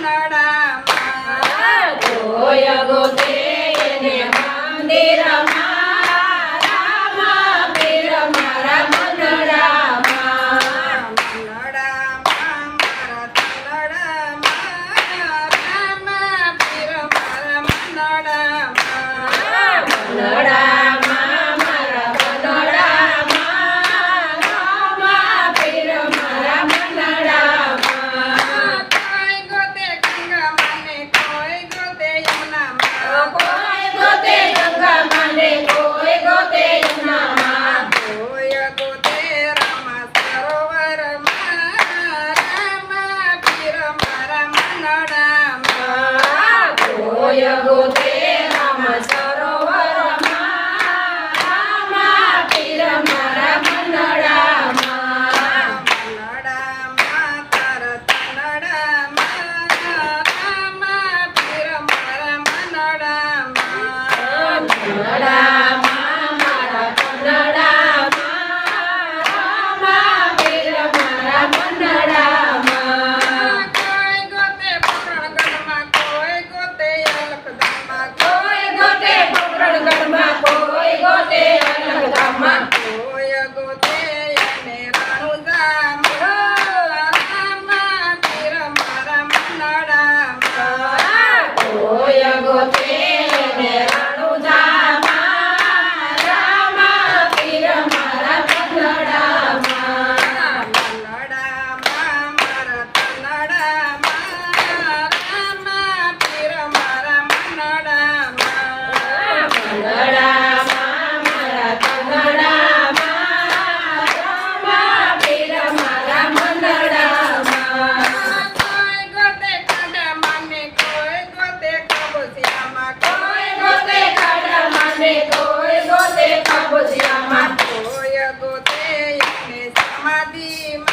નડામાં જોય ગોતે એને મંદિરમાં Marvin,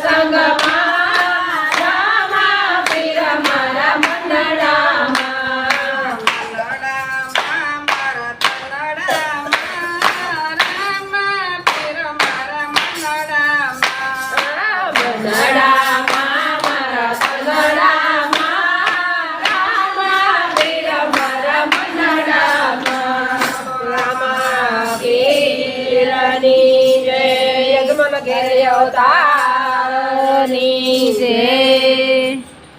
સતસંગમાં અવતારની જય